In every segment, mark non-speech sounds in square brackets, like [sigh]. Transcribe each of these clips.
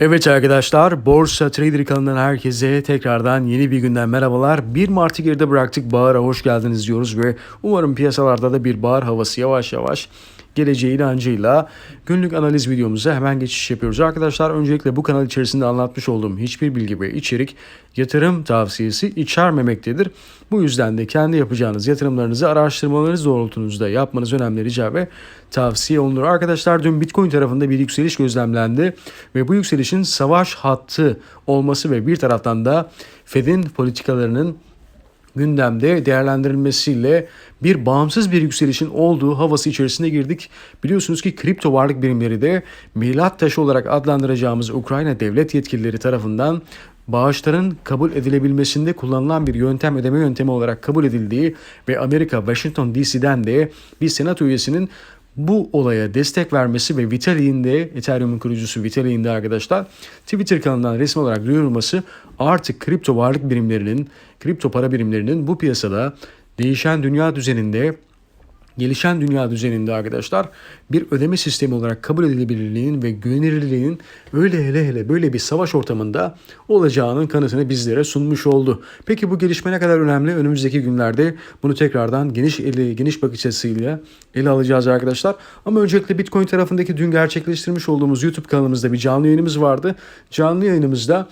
Evet arkadaşlar, Borsa Trader kanalından herkese tekrardan yeni bir günden merhabalar. 1 Mart'ı geride bıraktık, bahara hoş geldiniz diyoruz ve umarım piyasalarda da bir bahar havası yavaş yavaş geleceği inancıyla günlük analiz videomuza hemen geçiş yapıyoruz. Arkadaşlar öncelikle bu kanal içerisinde anlatmış olduğum hiçbir bilgi ve içerik yatırım tavsiyesi içermemektedir. Bu yüzden de kendi yapacağınız yatırımlarınızı araştırmalarınız doğrultunuzda yapmanız önemli rica ve tavsiye olunur. Arkadaşlar dün Bitcoin tarafında bir yükseliş gözlemlendi ve bu yükselişin savaş hattı olması ve bir taraftan da Fed'in politikalarının gündemde değerlendirilmesiyle bir bağımsız bir yükselişin olduğu havası içerisine girdik. Biliyorsunuz ki kripto varlık birimleri de milat taşı olarak adlandıracağımız Ukrayna devlet yetkilileri tarafından bağışların kabul edilebilmesinde kullanılan bir yöntem ödeme yöntemi olarak kabul edildiği ve Amerika Washington DC'den de bir senato üyesinin bu olaya destek vermesi ve Vitalik'in de Ethereum'un kurucusu Vitalik'in de arkadaşlar Twitter kanalından resmi olarak duyurulması artık kripto varlık birimlerinin, kripto para birimlerinin bu piyasada değişen dünya düzeninde gelişen dünya düzeninde arkadaşlar bir ödeme sistemi olarak kabul edilebilirliğinin ve güvenilirliğinin öyle hele hele böyle bir savaş ortamında olacağının kanıtını bizlere sunmuş oldu. Peki bu gelişme ne kadar önemli? Önümüzdeki günlerde bunu tekrardan geniş eli, geniş bakış açısıyla ele alacağız arkadaşlar. Ama öncelikle Bitcoin tarafındaki dün gerçekleştirmiş olduğumuz YouTube kanalımızda bir canlı yayınımız vardı. Canlı yayınımızda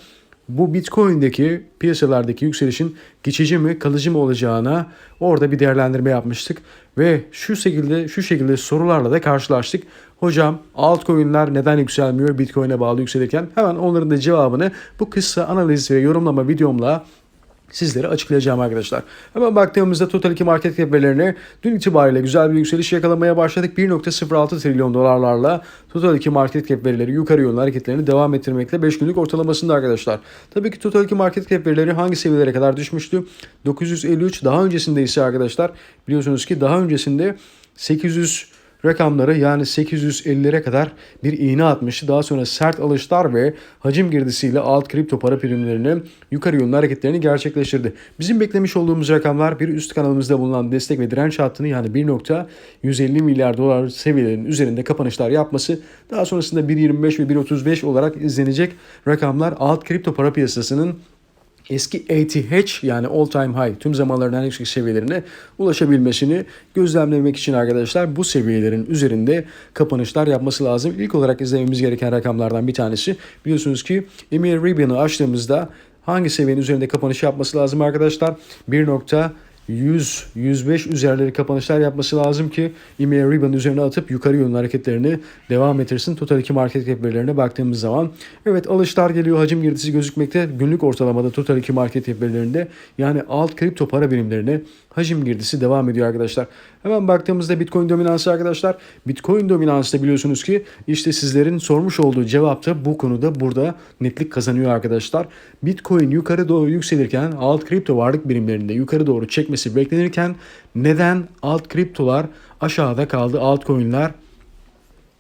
bu Bitcoin'deki piyasalardaki yükselişin geçici mi kalıcı mı olacağına orada bir değerlendirme yapmıştık ve şu şekilde şu şekilde sorularla da karşılaştık. Hocam altcoin'ler neden yükselmiyor Bitcoin'e bağlı yükselirken? Hemen onların da cevabını bu kısa analiz ve yorumlama videomla sizlere açıklayacağım arkadaşlar. Hemen baktığımızda Total 2 market cap verilerine dün itibariyle güzel bir yükseliş yakalamaya başladık. 1.06 trilyon dolarlarla Total 2 market cap verileri yukarı yönlü hareketlerini devam ettirmekle 5 günlük ortalamasında arkadaşlar. Tabii ki Total 2 market cap verileri hangi seviyelere kadar düşmüştü? 953 daha öncesinde ise arkadaşlar biliyorsunuz ki daha öncesinde 800 rakamları yani 850'lere kadar bir iğne atmıştı. Daha sonra sert alışlar ve hacim girdisiyle alt kripto para primlerinin yukarı yönlü hareketlerini gerçekleştirdi. Bizim beklemiş olduğumuz rakamlar bir üst kanalımızda bulunan destek ve direnç hattını yani 1.150 milyar dolar seviyelerinin üzerinde kapanışlar yapması daha sonrasında 1.25 ve 1.35 olarak izlenecek rakamlar alt kripto para piyasasının eski ATH yani all time high tüm zamanların en yüksek seviyelerine ulaşabilmesini gözlemlemek için arkadaşlar bu seviyelerin üzerinde kapanışlar yapması lazım. İlk olarak izlememiz gereken rakamlardan bir tanesi biliyorsunuz ki Emir Ribbon'ı açtığımızda hangi seviyenin üzerinde kapanış yapması lazım arkadaşlar? 1. 100, 105 üzerleri kapanışlar yapması lazım ki EMA Ribbon üzerine atıp yukarı yönlü hareketlerini devam ettirsin. Total 2 market cap verilerine baktığımız zaman evet alışlar geliyor. Hacim girdisi gözükmekte. Günlük ortalamada Total 2 market cap verilerinde yani alt kripto para birimlerine hacim girdisi devam ediyor arkadaşlar. Hemen baktığımızda Bitcoin dominansı arkadaşlar. Bitcoin dominansı da biliyorsunuz ki işte sizlerin sormuş olduğu cevapta bu konuda burada netlik kazanıyor arkadaşlar. Bitcoin yukarı doğru yükselirken alt kripto varlık birimlerinde yukarı doğru çekmesi beklenirken neden alt kriptolar aşağıda kaldı altcoin'ler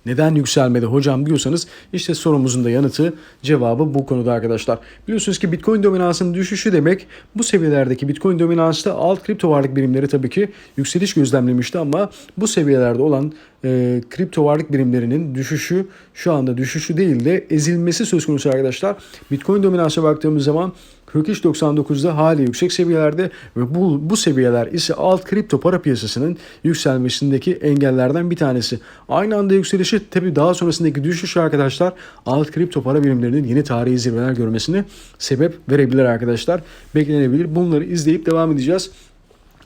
neden yükselmedi hocam diyorsanız işte sorumuzun da yanıtı cevabı bu konuda arkadaşlar. Biliyorsunuz ki Bitcoin dominansının düşüşü demek bu seviyelerdeki Bitcoin dominansta alt kripto varlık birimleri tabii ki yükseliş gözlemlemişti ama bu seviyelerde olan e, kripto varlık birimlerinin düşüşü şu anda düşüşü değil de ezilmesi söz konusu arkadaşlar. Bitcoin dominansına baktığımız zaman 43.99'da hali yüksek seviyelerde ve bu, bu seviyeler ise alt kripto para piyasasının yükselmesindeki engellerden bir tanesi. Aynı anda yükselişi tabi daha sonrasındaki düşüş arkadaşlar alt kripto para birimlerinin yeni tarihi zirveler görmesine sebep verebilir arkadaşlar. Beklenebilir. Bunları izleyip devam edeceğiz.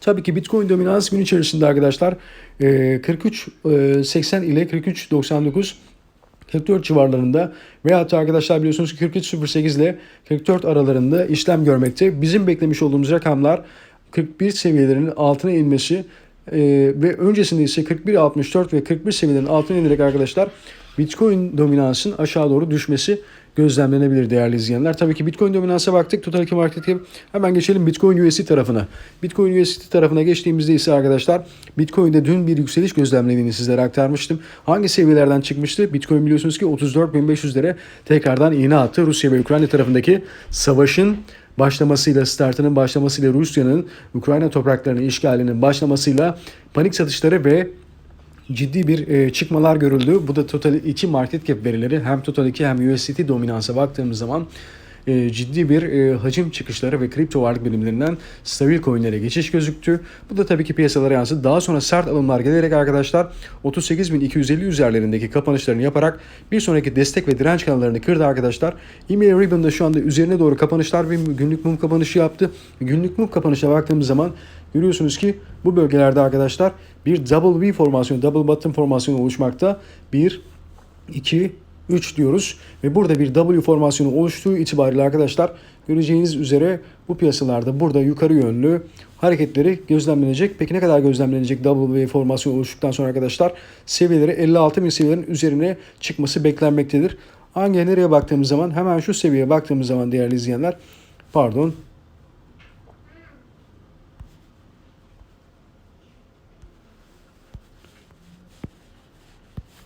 Tabii ki Bitcoin dominans gün içerisinde arkadaşlar 43.80 ile 43.99 44 civarlarında veya arkadaşlar biliyorsunuz ki 43.08 ile 44 aralarında işlem görmekte. Bizim beklemiş olduğumuz rakamlar 41 seviyelerinin altına inmesi e, ve öncesinde ise 41.64 ve 41 seviyelerinin altına inerek arkadaşlar Bitcoin dominansın aşağı doğru düşmesi gözlemlenebilir değerli izleyenler. Tabii ki Bitcoin dominansa baktık. Total 2 market cap. Hemen geçelim Bitcoin USD tarafına. Bitcoin USD tarafına geçtiğimizde ise arkadaşlar Bitcoin'de dün bir yükseliş gözlemlediğini sizlere aktarmıştım. Hangi seviyelerden çıkmıştı? Bitcoin biliyorsunuz ki 34.500'lere tekrardan iğne attı. Rusya ve Ukrayna tarafındaki savaşın başlamasıyla, startının başlamasıyla Rusya'nın Ukrayna topraklarının işgalinin başlamasıyla panik satışları ve ciddi bir e, çıkmalar görüldü. Bu da Total 2 market cap verileri hem Total 2 hem USDT dominansa baktığımız zaman e, ciddi bir e, hacim çıkışları ve kripto varlık birimlerinden stabil coinlere geçiş gözüktü. Bu da tabii ki piyasalara yansıdı. Daha sonra sert alımlar gelerek arkadaşlar 38.250 üzerlerindeki kapanışlarını yaparak bir sonraki destek ve direnç kanallarını kırdı arkadaşlar. E-mail Ribbon'da şu anda üzerine doğru kapanışlar ve günlük mum kapanışı yaptı. Günlük mum kapanışına baktığımız zaman görüyorsunuz ki bu bölgelerde arkadaşlar bir double V formasyonu, double bottom formasyonu oluşmakta. 1, 2, 3 diyoruz. Ve burada bir W formasyonu oluştuğu itibariyle arkadaşlar göreceğiniz üzere bu piyasalarda burada yukarı yönlü hareketleri gözlemlenecek. Peki ne kadar gözlemlenecek W formasyonu oluştuktan sonra arkadaşlar seviyeleri 56 bin seviyelerin üzerine çıkması beklenmektedir. Hangi nereye baktığımız zaman hemen şu seviyeye baktığımız zaman değerli izleyenler pardon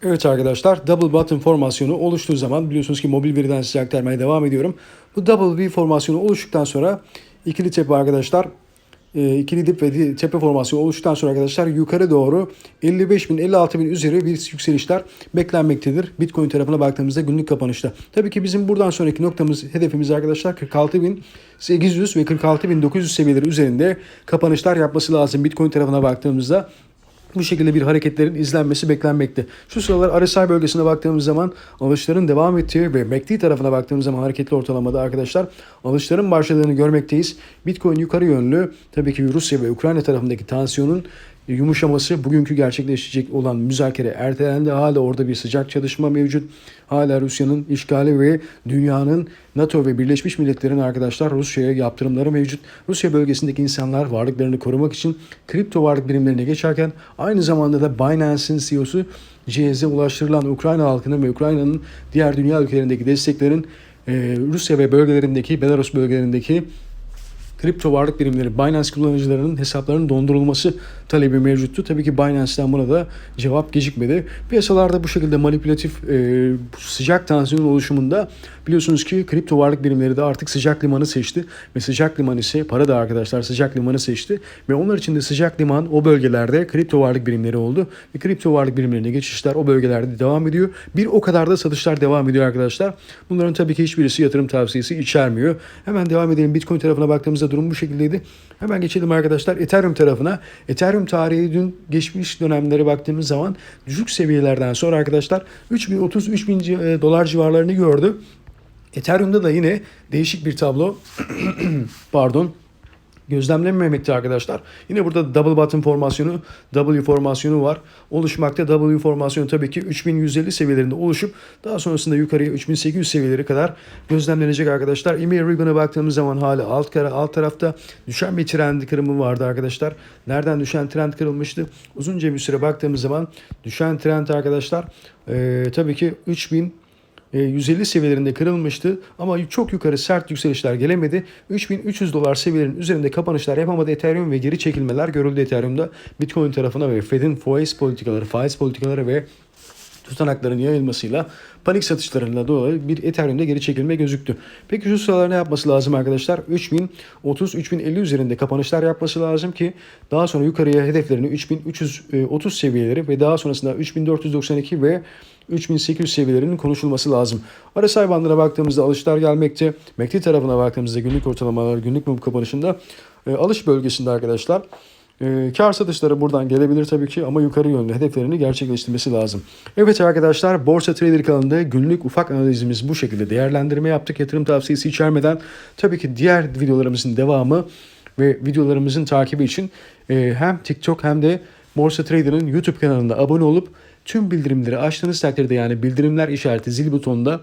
Evet arkadaşlar double bottom formasyonu oluştuğu zaman biliyorsunuz ki mobil veriden size aktarmaya devam ediyorum. Bu double V formasyonu oluştuktan sonra ikili tepe arkadaşlar e, ikili dip ve tepe formasyonu oluştuktan sonra arkadaşlar yukarı doğru 55 bin 56 bin üzeri bir yükselişler beklenmektedir. Bitcoin tarafına baktığımızda günlük kapanışta. Tabii ki bizim buradan sonraki noktamız hedefimiz arkadaşlar 46 bin 800 ve 46 bin 900 seviyeleri üzerinde kapanışlar yapması lazım. Bitcoin tarafına baktığımızda bu şekilde bir hareketlerin izlenmesi beklenmekte. Şu sıralar RSI bölgesine baktığımız zaman alışların devam ettiği ve MACD tarafına baktığımız zaman hareketli ortalamada arkadaşlar alışların başladığını görmekteyiz. Bitcoin yukarı yönlü tabii ki Rusya ve Ukrayna tarafındaki tansiyonun yumuşaması bugünkü gerçekleşecek olan müzakere ertelendi. Hala orada bir sıcak çalışma mevcut. Hala Rusya'nın işgali ve dünyanın NATO ve Birleşmiş Milletler'in arkadaşlar Rusya'ya yaptırımları mevcut. Rusya bölgesindeki insanlar varlıklarını korumak için kripto varlık birimlerine geçerken aynı zamanda da Binance'in CEO'su CZ'e ulaştırılan Ukrayna halkının ve Ukrayna'nın diğer dünya ülkelerindeki desteklerin Rusya ve bölgelerindeki Belarus bölgelerindeki kripto varlık birimleri Binance kullanıcılarının hesaplarının dondurulması talebi mevcuttu. Tabii ki Binance'den buna da cevap gecikmedi. Piyasalarda bu şekilde manipülatif e, sıcak tansiyonun oluşumunda biliyorsunuz ki kripto varlık birimleri de artık sıcak limanı seçti. Ve sıcak liman ise para da arkadaşlar sıcak limanı seçti. Ve onlar için de sıcak liman o bölgelerde kripto varlık birimleri oldu. Ve kripto varlık birimlerine geçişler o bölgelerde devam ediyor. Bir o kadar da satışlar devam ediyor arkadaşlar. Bunların tabii ki hiçbirisi yatırım tavsiyesi içermiyor. Hemen devam edelim. Bitcoin tarafına baktığımızda durum bu şekildeydi. Hemen geçelim arkadaşlar Ethereum tarafına. Ethereum tarihi dün geçmiş dönemlere baktığımız zaman düşük seviyelerden sonra arkadaşlar 3030-3000 dolar civarlarını gördü. Ethereum'da da yine değişik bir tablo. [clears throat] Pardon gözlemlenmemekte arkadaşlar. Yine burada double bottom formasyonu, W formasyonu var. Oluşmakta W formasyonu tabii ki 3150 seviyelerinde oluşup daha sonrasında yukarıya 3800 seviyeleri kadar gözlemlenecek arkadaşlar. EMA Ribbon'a baktığımız zaman hala alt kara alt tarafta düşen bir trend kırımı vardı arkadaşlar. Nereden düşen trend kırılmıştı? Uzunca bir süre baktığımız zaman düşen trend arkadaşlar e, tabii ki 3000 150 e, seviyelerinde kırılmıştı ama çok yukarı sert yükselişler gelemedi. 3300 dolar seviyelerinin üzerinde kapanışlar yapamadı Ethereum ve geri çekilmeler görüldü Ethereum'da. Bitcoin tarafına ve Fed'in faiz politikaları, faiz politikaları ve tutanakların yayılmasıyla panik satışlarıyla dolayı bir Ethereum'da geri çekilme gözüktü. Peki şu sıralar ne yapması lazım arkadaşlar? 3030-3050 üzerinde kapanışlar yapması lazım ki daha sonra yukarıya hedeflerini 3330 seviyeleri ve daha sonrasında 3492 ve 3800 seviyelerinin konuşulması lazım. RSI bandına baktığımızda alışlar gelmekte. MACD tarafına baktığımızda günlük ortalamalar, günlük mum kapanışında e, alış bölgesinde arkadaşlar. E, kar satışları buradan gelebilir tabii ki ama yukarı yönlü hedeflerini gerçekleştirmesi lazım. Evet arkadaşlar Borsa Trader kanalında günlük ufak analizimiz bu şekilde değerlendirme yaptık. Yatırım tavsiyesi içermeden tabii ki diğer videolarımızın devamı ve videolarımızın takibi için e, hem TikTok hem de Borsa Trader'ın YouTube kanalında abone olup tüm bildirimleri açtığınız takdirde yani bildirimler işareti zil butonunda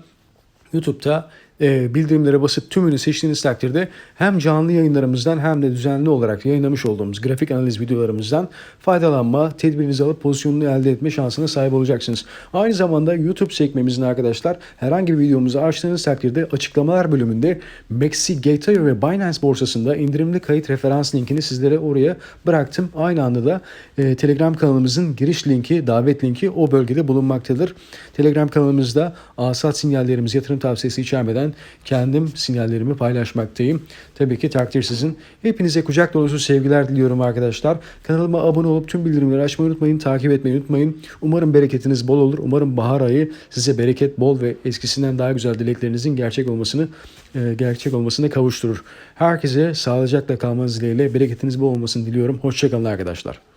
YouTube'da e, bildirimlere basıp tümünü seçtiğiniz takdirde hem canlı yayınlarımızdan hem de düzenli olarak yayınlamış olduğumuz grafik analiz videolarımızdan faydalanma, tedbirinizi alıp pozisyonunu elde etme şansına sahip olacaksınız. Aynı zamanda YouTube sekmemizin arkadaşlar herhangi bir videomuzu açtığınız takdirde açıklamalar bölümünde Maxi Gateway ve Binance borsasında indirimli kayıt referans linkini sizlere oraya bıraktım. Aynı anda da e, Telegram kanalımızın giriş linki, davet linki o bölgede bulunmaktadır. Telegram kanalımızda asat sinyallerimiz yatırım tavsiyesi içermeden kendim sinyallerimi paylaşmaktayım. Tabii ki takdir sizin. Hepinize kucak dolusu sevgiler diliyorum arkadaşlar. Kanalıma abone olup tüm bildirimleri açmayı unutmayın. Takip etmeyi unutmayın. Umarım bereketiniz bol olur. Umarım bahar ayı size bereket bol ve eskisinden daha güzel dileklerinizin gerçek olmasını e, gerçek olmasını kavuşturur. Herkese sağlıcakla kalmanız dileğiyle bereketiniz bol olmasını diliyorum. Hoşçakalın arkadaşlar.